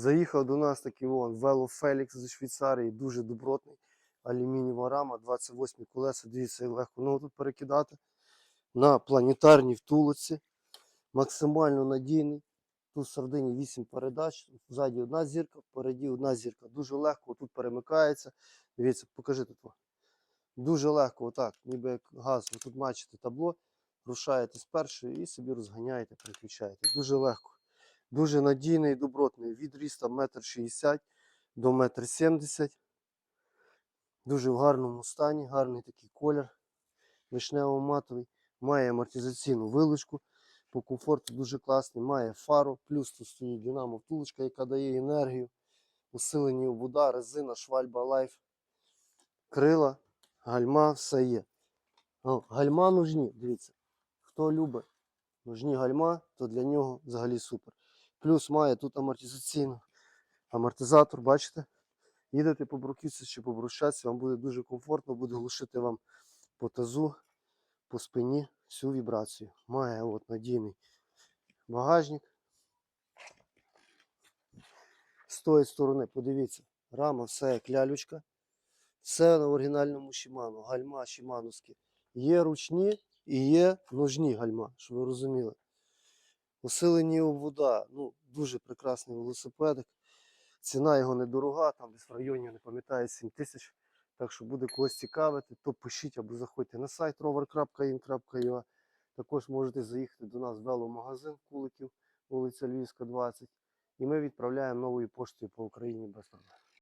Заїхав до нас такий вон Вело Фелікс зі Швейцарії, дуже добротний. Алюмінієва рама, 28 колеса, дивіться, легко ногу тут перекидати. На планетарній втулочці. Максимально надійний. Тут в сардині 8 передач, ззаді одна зірка, впереді одна зірка. Дуже легко тут перемикається. Дивіться, покажи тут. Дуже легко, отак, ніби як газ. Тут бачите табло, рушаєте з першої і собі розганяєте, переключаєте. Дуже легко. Дуже надійний, добротний. Від ріста 1,60 м до 1,70 м. Дуже в гарному стані, гарний такий колір. Вишнево-матовий. Має амортизаційну вилучку. По комфорту дуже класний. Має фару. Плюс тут стоїть динамо втулочка, яка дає енергію. Усилені обуда, резина, швальба лайф. Крила, гальма, все є. О, гальма нужні, дивіться. Хто любить нужні гальма, то для нього взагалі супер. Плюс має тут амортизаційну амортизатор, бачите? Їдете по бруківці чи по брусчатці, вам буде дуже комфортно, буде глушити вам по тазу, по спині всю вібрацію. Має от надійний багажник. З тої сторони, подивіться, рама все як лялючка. Все на оригінальному Shimano, гальма шімановські. Є ручні і є ножні гальма, щоб ви розуміли. Усилені обвода, ну, дуже прекрасний велосипедик. Ціна його недорога, там десь в районі, не пам'ятаю, 7 тисяч. Так що буде когось цікавити, то пишіть або заходьте на сайт rover.in.ua. Також можете заїхати до нас в веломагазин Куликів, вулиця Львівська, 20. І ми відправляємо новою поштою по Україні без проблем.